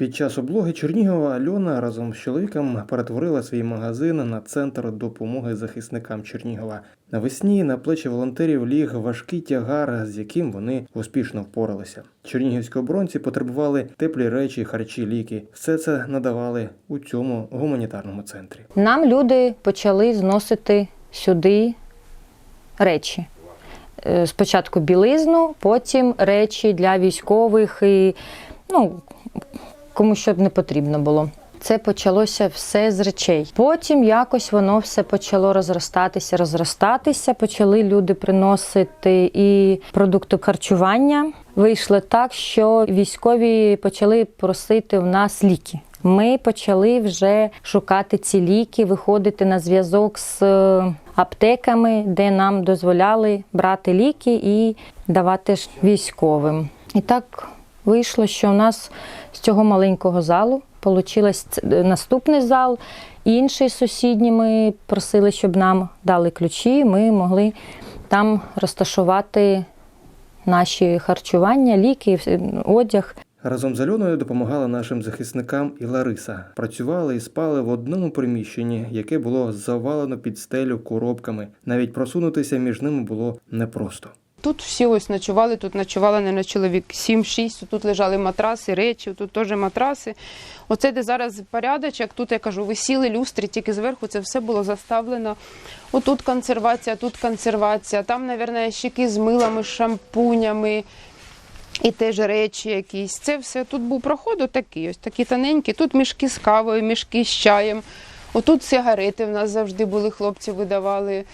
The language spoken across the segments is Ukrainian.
Під час облоги Чернігова Альона разом з чоловіком перетворила свій магазин на центр допомоги захисникам Чернігова. Навесні на плечі волонтерів ліг важкий тягар, з яким вони успішно впоралися. Чернігівські оборонці потребували теплі речі, харчі, ліки. Все це надавали у цьому гуманітарному центрі. Нам люди почали зносити сюди речі. Е, Спочатку білизну, потім речі для військових і ну, кому що не потрібно було. Це почалося все з речей. Потім якось воно все почало розростатися, розростатися. Почали люди приносити і продукти харчування. Вийшло так, що військові почали просити в нас ліки. Ми почали вже шукати ці ліки, виходити на зв'язок з е, аптеками, де нам дозволяли брати ліки і давати військовим. І так вийшло, що у нас з цього маленького залу Получилось ц- наступний зал, інший сусідній. Ми просили, щоб нам дали ключі. Ми могли там розташувати наші харчування, ліки, одяг. Разом з Альоною допомагала нашим захисникам і Лариса. Працювали і спали в одному приміщенні, яке було завалено під стелю коробками. Навіть просунутися між ними було непросто. Тут всі ось ночували, тут ночували, не на чоловік 7-6, тут лежали матраси, речі, тут теж матраси. Оце де зараз порядочок, тут я кажу, висіли люстри, тільки зверху це все було заставлено. Отут консервація, тут консервація, там, мабуть, ящики з милами, шампунями і теж речі якісь. Це все тут був проход отакий, ось такі тоненькі. Тут мішки з кавою, мішки з чаєм. Отут сигарети в нас завжди були, хлопці видавали,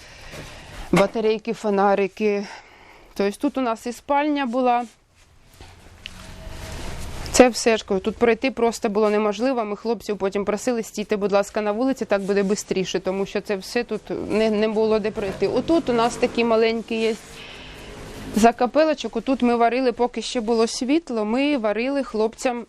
батарейки, фонарики. Тобто тут у нас і спальня була. Це все ж кажу, тут пройти просто було неможливо. Ми хлопців потім просили, стійте, будь ласка, на вулиці, так буде швидше, тому що це все тут не, не було де пройти. Отут у нас такі маленькі є закапелочок. Отут ми варили, поки ще було світло, ми варили хлопцям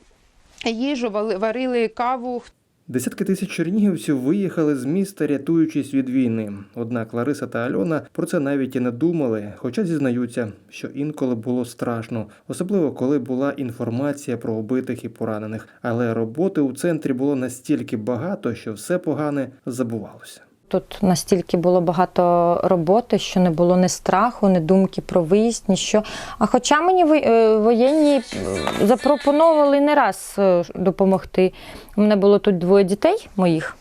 їжу, варили каву. Десятки тисяч чернігівців виїхали з міста, рятуючись від війни. Однак Лариса та Альона про це навіть і не думали, хоча зізнаються, що інколи було страшно, особливо коли була інформація про убитих і поранених. Але роботи у центрі було настільки багато, що все погане забувалося. Тут настільки було багато роботи, що не було ні страху, ні думки про виїзд, ніщо. А хоча мені е, воєнні запропонували не раз е, допомогти. У мене було тут двоє дітей моїх.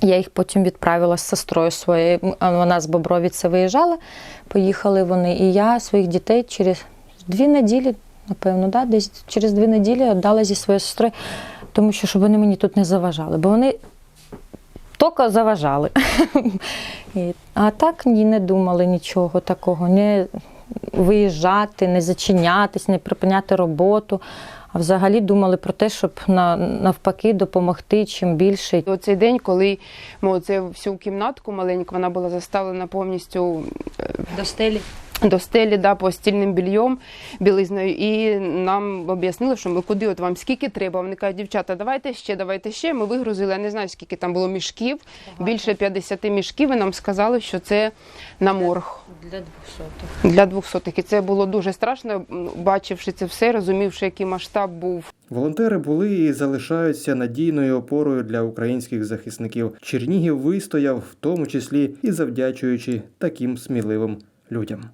Я їх потім відправила з сестрою своєю. Вона з Бобровіці виїжджала, поїхали вони. І я своїх дітей через дві неділі, напевно, да, десь через дві неділі віддала зі своєю сестрою, тому що щоб вони мені тут не заважали. Бо вони тільки заважали. А так ні, не думали нічого такого, не виїжджати, не зачинятись, не припиняти роботу. А взагалі думали про те, щоб на, навпаки допомогти чим більше. І Оцей день, коли ми оце всю кімнатку маленьку, вона була заставлена повністю До стелі. До стелі, да, постільним більйом, білизною. І нам об'яснили, що ми куди от вам скільки треба. Вони кажуть, дівчата, давайте ще, давайте ще. Ми вигрузили, я не знаю, скільки там було мішків, більше 50 мішків. І нам сказали, що це на морг. Для двохсотих. Для двохсотих. І це було дуже страшно, бачивши це все, розумівши, який масштаб був. Волонтери були і залишаються надійною опорою для українських захисників. Чернігів вистояв, в тому числі і завдячуючи таким сміливим людям.